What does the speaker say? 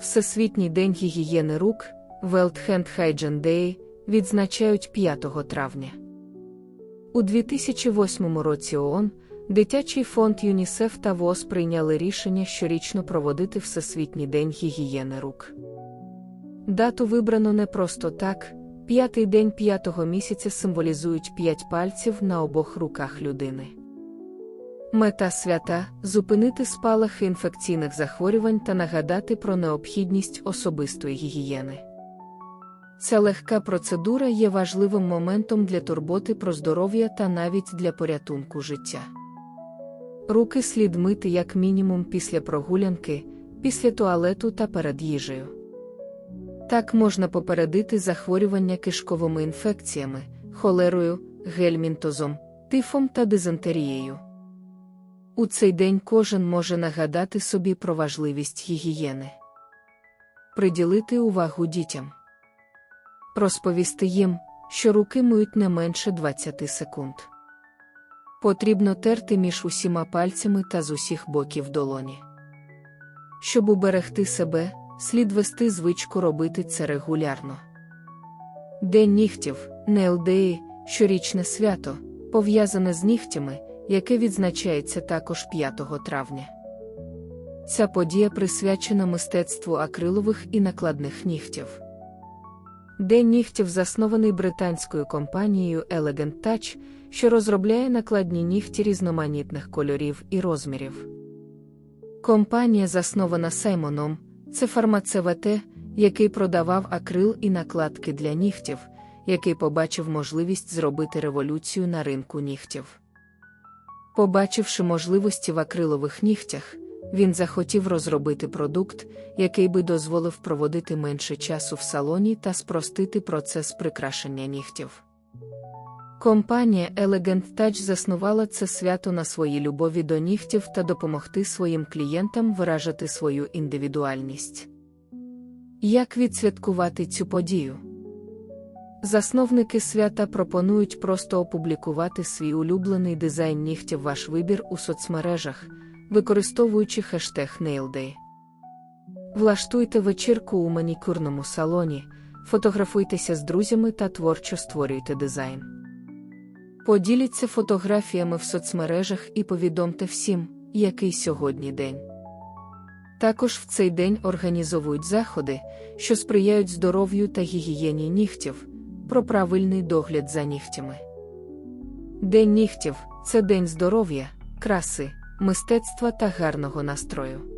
Всесвітній день гігієни рук World Hand Hygiene Day відзначають 5 травня. У 2008 році ООН, Дитячий фонд ЮНІСЕФ та ВОЗ прийняли рішення щорічно проводити Всесвітній день гігієни рук. Дату вибрано не просто так. П'ятий день п'ятого місяця символізують п'ять пальців на обох руках людини. Мета свята зупинити спалахи інфекційних захворювань та нагадати про необхідність особистої гігієни. Ця легка процедура є важливим моментом для турботи про здоров'я та навіть для порятунку життя. Руки слід мити як мінімум після прогулянки, після туалету та перед їжею. Так можна попередити захворювання кишковими інфекціями, холерою, гельмінтозом, тифом та дизентерією. У цей день кожен може нагадати собі про важливість гігієни, приділити увагу дітям, розповісти їм, що руки миють не менше 20 секунд. Потрібно терти між усіма пальцями та з усіх боків долоні. Щоб уберегти себе, слід вести звичку робити це регулярно. День нігтів, Нейлдеї, щорічне свято, пов'язане з нігтями, яке відзначається також 5 травня. Ця подія присвячена мистецтву акрилових і накладних нігтів. День нігтів заснований британською компанією Elegant Touch, що розробляє накладні нігті різноманітних кольорів і розмірів. Компанія заснована Саймоном, це фармацевт, який продавав акрил і накладки для нігтів, який побачив можливість зробити революцію на ринку нігтів. Побачивши можливості в акрилових нігтях, він захотів розробити продукт, який би дозволив проводити менше часу в салоні та спростити процес прикрашення нігтів. Компанія Elegant Touch заснувала це свято на своїй любові до нігтів та допомогти своїм клієнтам виражати свою індивідуальність. Як відсвяткувати цю подію? Засновники свята пропонують просто опублікувати свій улюблений дизайн нігтів ваш вибір у соцмережах, використовуючи хештег NailDay. Влаштуйте вечірку у манікюрному салоні, фотографуйтеся з друзями та творчо створюйте дизайн. Поділіться фотографіями в соцмережах і повідомте всім, який сьогодні день. Також в цей день організовують заходи, що сприяють здоров'ю та гігієні нігтів, про правильний догляд за нігтями. День нігтів це день здоров'я, краси, мистецтва та гарного настрою.